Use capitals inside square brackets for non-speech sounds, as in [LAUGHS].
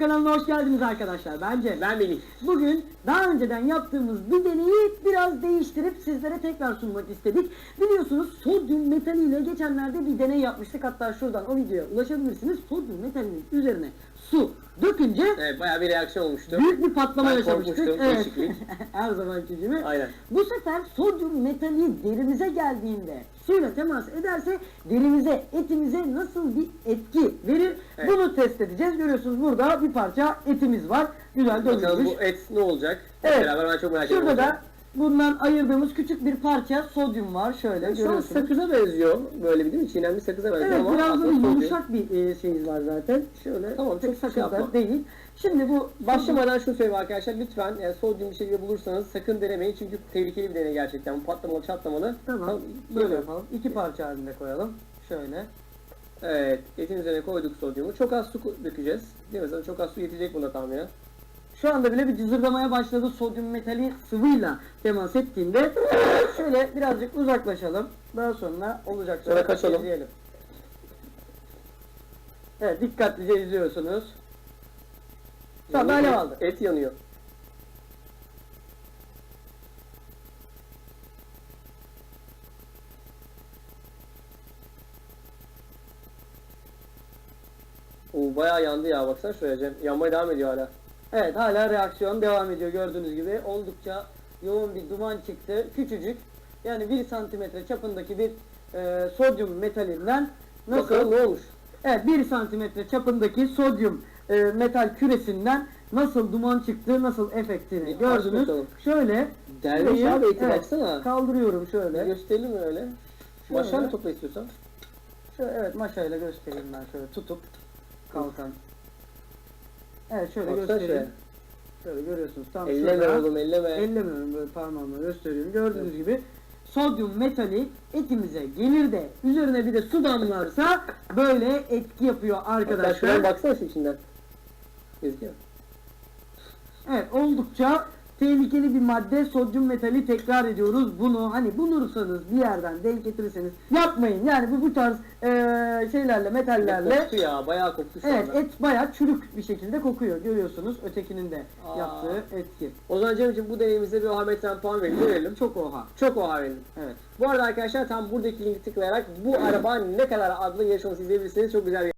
kanalına hoş geldiniz arkadaşlar. Bence Ben Melih. Bugün daha önceden yaptığımız bir deneyi biraz değiştirip sizlere tekrar sunmak istedik. Biliyorsunuz sodyum metaliyle geçenlerde bir deney yapmıştık. Hatta şuradan o videoya ulaşabilirsiniz. Sodyum metalinin üzerine su dökünce Evet bayağı bir reaksiyon olmuştu. büyük bir patlama Ben yaşamıştık. korkmuştum, Evet. değişiklik. [LAUGHS] Her zamanki gibi. Aynen. Bu sefer sodyum metali derimize geldiğinde suyla temas ederse derimize, etimize nasıl bir etki verir? Evet. Bunu test edeceğiz. Görüyorsunuz burada bir parça etimiz var. Güzel Bakalım bu et ne olacak? Evet. Beraber ben çok merak ediyorum. Şurada da bundan ayırdığımız küçük bir parça sodyum var. Şöyle Şu an görüyorsunuz. sakıza benziyor. Böyle bir değil mi? Çiğnenmiş sakıza benziyor Evet ama biraz böyle yumuşak bir e, şeyiz var zaten. Şöyle Tamam, çok sakız şey yapma. değil. Şimdi bu Başlamadan şunu söyleyeyim arkadaşlar lütfen yani sodyum bir şekilde bulursanız sakın denemeyin çünkü tehlikeli bir deney gerçekten. Bu patlamalı çatlamalı. Tamam. Böyle yapalım. İki parça halinde koyalım. Şöyle. Evet etin üzerine koyduk sodyumu. Çok az su dökeceğiz. Değil mi? Zaten çok az su yetecek buna tahminen. Şu anda bile bir cızırdamaya başladı sodyum metali sıvıyla temas ettiğinde. Şöyle birazcık uzaklaşalım. Daha sonra olacak. Sonra kaçalım. izleyelim. Evet dikkatlice izliyorsunuz. Tamam alev aldı. Et yanıyor. Oo bayağı yandı ya baksana şuraya Cem. Yanmaya devam ediyor hala. Evet hala reaksiyon devam ediyor gördüğünüz gibi. Oldukça yoğun bir duman çıktı. Küçücük yani 1 santimetre çapındaki bir e, sodyum metalinden nasıl Bakalım olmuş? Evet 1 santimetre çapındaki sodyum e, metal küresinden nasıl duman çıktı, nasıl efektini Bir gördünüz. bakalım. Şöyle şurayı- abi eti baksana. Kaldırıyorum Bir şöyle. gösterelim mi öyle? Şöyle. Baştan mı topla istiyorsan? şöyle evet maşayla göstereyim ben şöyle tutup kalkan. Evet şöyle Baksana göstereyim. şöyle. Şöyle görüyorsunuz tam Elleme şurada. oğlum elleme. Ellemiyorum böyle parmağımla gösteriyorum. Gördüğünüz gibi sodyum metali etimize gelir de üzerine bir de su damlarsa böyle etki yapıyor Hatta şuradan arkadaşlar. baksana şu içinden. Gözüküyor. Evet oldukça tehlikeli bir madde sodyum metali tekrar ediyoruz. Bunu hani bulursanız bir yerden denk getirirseniz yapmayın. Yani bu bu tarz eee, şeylerle metallerle Koktu ya bayağı koktu şu Evet anda. et bayağı çürük bir şekilde kokuyor. Görüyorsunuz ötekinin de Aa. yaptığı etki. O zaman Cem'ciğim bu deneyimize bir oha metreden puan verelim. Çok oha. Çok oha verelim. Evet. Bu arada arkadaşlar tam buradaki linki tıklayarak bu araba ne kadar adlı yarışması izleyebilirsiniz. Çok güzel bir